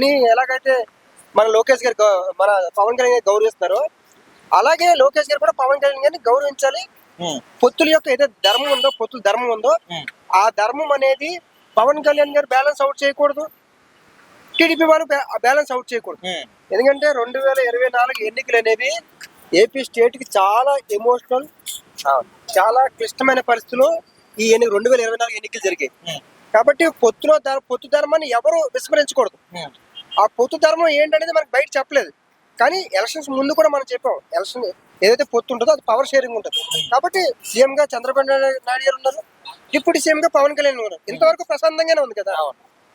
ని ఎలాగైతే మన లోకేష్ గారు మన పవన్ కళ్యాణ్ గారు గౌరవిస్తున్నారో అలాగే లోకేష్ గారు కూడా పవన్ కళ్యాణ్ గారిని గౌరవించాలి. పొత్తుల యొక్క ఏదైతే ధర్మం ఉందో పొత్తుల ధర్మం ఉందో ఆ ధర్మం అనేది పవన్ కళ్యాణ్ గారు బ్యాలెన్స్ అవుట్ చేయకూడదు. టీడీపీ వాళ్ళు బ్యాలెన్స్ అవుట్ చేయకూడదు. ఎందుకంటే రెండు వేల ఇరవై నాలుగు ఎన్నికలు అనేవి ఏపీ స్టేట్కి చాలా ఎమోషనల్ చాలా క్లిష్టమైన పరిస్థితుల్లో ఈ ఎన్ని రెండు వేల ఇరవై నాలుగు ఎన్నికలు జరిగాయి. కాబట్టి పొత్తులో పొత్తు ధర్మాన్ని ఎవరు విస్మరించకూడదు. ఆ పొత్తు ధర్మం ఏంటనేది మనకు బయట చెప్పలేదు. కానీ ఎలక్షన్స్ ముందు కూడా మనం చెప్పాం. ఎలక్షన్ ఏదైతే పొత్తు ఉంటుందో అది పవర్ షేరింగ్ ఉంటుంది. కాబట్టి సీఎం గా చంద్రబాబు నాయుడు గారు ఉన్నారు. డిప్యూటీ సీఎం గా పవన్ కళ్యాణ్ ఉన్నారు. ఇంతవరకు ప్రశాంతంగానే ఉంది కదా.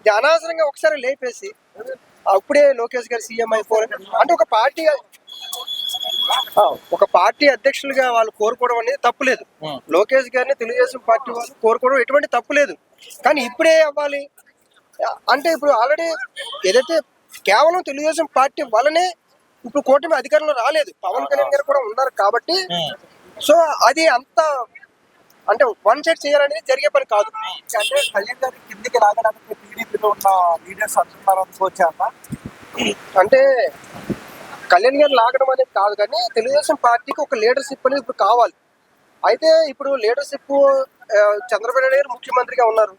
ఇది అనవసరంగా ఒకసారి లేపేసి అప్పుడే లోకేష్ గారు సీఎం అయిపోరు. అంటే ఒక పార్టీ ఒక పార్టీ అధ్యక్షులుగా వాళ్ళు కోరుకోవడం అనేది తప్పులేదు ఉమ్. లోకేష్ గారిని తెలుగుదేశం పార్టీ వాళ్ళు కోరుకోవడం ఎటువంటి తప్పు లేదు. కానీ ఇప్పుడే అవ్వాలి. అంటే ఇప్పుడు ఆల్రెడీ ఏదైతే కేవలం తెలుగుదేశం పార్టీ వల్లనే ఇప్పుడు కూటమి అధికారంలో రాలేదు. పవన్ కళ్యాణ్ గారు కూడా ఉన్నారు కాబట్టి. సో అది అంత అంటే వన్ సైడ్ చేయాలనేది జరిగే పని కాదు. అంటే కళ్యాణ్ గారి కిందికి రాగడానికి టీడీపీలో ఉన్న లీడర్స్ అంటున్నారు అనుకోవచ్చా అంటే కళ్యాణ్ గారు లాగడం అనేది కాదు కానీ తెలుగుదేశం పార్టీకి ఒక లీడర్షిప్ అనేది ఇప్పుడు కావాలి. అయితే ఇప్పుడు లీడర్షిప్ చంద్రబాబు నాయుడు గారు ముఖ్యమంత్రిగా ఉన్నారు.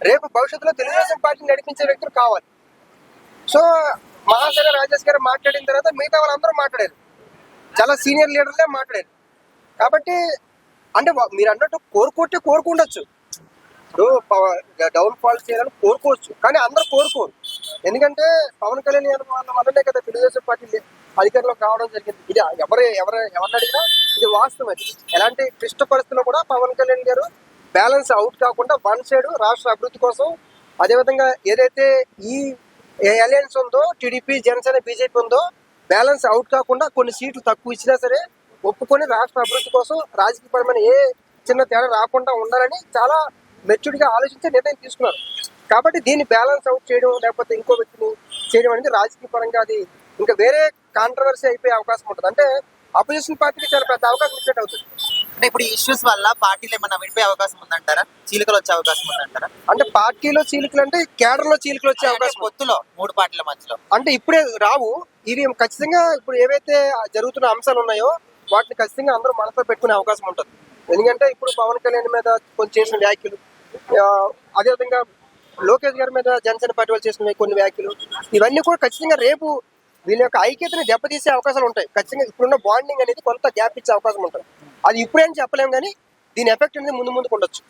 రేపు భవిష్యత్తులో తెలుగుదేశం పార్టీని నడిపించే వ్యక్తులు కావాలి. సో మహాసాగర్ రాజేష్ గారు మాట్లాడిన తర్వాత మిగతా వాళ్ళందరూ మాట్లాడారు. చాలా సీనియర్ లీడర్లే మాట్లాడారు. కాబట్టి అంటే మీరు అన్నట్టు కోరుకుంటే కోరుకుండొచ్చు. ఇప్పుడు డౌన్ ఫాల్ చేయాలని కోరుకోవచ్చు. కానీ అందరూ కోరుకోరు. ఎందుకంటే పవన్ కళ్యాణ్ గారి వాళ్ళ వల్లనే కదా తెలుగుదేశం పార్టీ అధికారంలోకి రావడం జరిగింది. ఇది ఎవరు ఎవరు ఎవరిని అడిగినా ఇది వాస్తవం అది. ఎలాంటి క్లిష్ట పరిస్థితుల్లో కూడా పవన్ కళ్యాణ్ గారు బ్యాలెన్స్ అవుట్ కాకుండా వన్ సైడ్ రాష్ట్ర అభివృద్ధి కోసం అదేవిధంగా ఏదైతే ఈ అలయన్స్ ఉందో టీడీపీ జనసేన బీజేపీ ఉందో బ్యాలెన్స్ అవుట్ కాకుండా కొన్ని సీట్లు తక్కువ ఇచ్చినా సరే ఒప్పుకొని రాష్ట్ర అభివృద్ధి కోసం రాజకీయపరమైన ఏ చిన్న తేడా రాకుండా ఉండాలని చాలా మెచ్యూర్డ్గా ఆలోచించి నిర్ణయం తీసుకున్నారు. కాబట్టి దీన్ని బ్యాలెన్స్ అవుట్ చేయడం లేకపోతే ఇంకో వ్యక్తిని చేయడం అనేది రాజకీయ పరంగా అది ఇంకా వేరే కాంట్రవర్సీ అయిపోయే అవకాశం ఉంటుంది. అంటే అపోజిషన్ పార్టీకి చాలా పెద్ద అవకాశం ఇచ్చినట్టు అవుతుంది. అంటే ఇప్పుడు ఇష్యూస్ వల్ల పార్టీలు ఏమన్నా విడిపోయే అవకాశం ఉందంటారా? చీలికలు వచ్చే అవకాశం ఉందంటారా? అంటే పార్టీలో చీలికలు అంటే కేడర్లో చీలికలు వచ్చే అవకాశం. పొత్తులో మూడు పార్టీల మధ్యలో. అంటే ఇప్పుడే రావు ఇవి ఖచ్చితంగా ఇప్పుడు ఏవైతే జరుగుతున్న అంశాలు ఉన్నాయో వాటిని ఖచ్చితంగా అందరూ మనసులో పెట్టుకునే అవకాశం ఉంటుంది. ఎందుకంటే ఇప్పుడు పవన్ కళ్యాణ్ మీద కొంచెం చేసిన వ్యాఖ్యలు అదేవిధంగా లోకేష్ గారి మీద జనసేన పార్టీ వాళ్ళు చేసిన కొన్ని వ్యాఖ్యలు ఇవన్నీ కూడా ఖచ్చితంగా రేపు వీళ్ళ యొక్క ఐక్యతని దెబ్బతీసే అవకాశాలు ఉంటాయి. ఖచ్చితంగా ఇప్పుడున్న బాండింగ్ అనేది కొంత గ్యాప్ ఇచ్చే అవకాశం ఉంటుంది. అది ఇప్పుడేం చెప్పలేము కానీ దీని ఎఫెక్ట్ అనేది ముందు ముందుకు ఉండొచ్చు.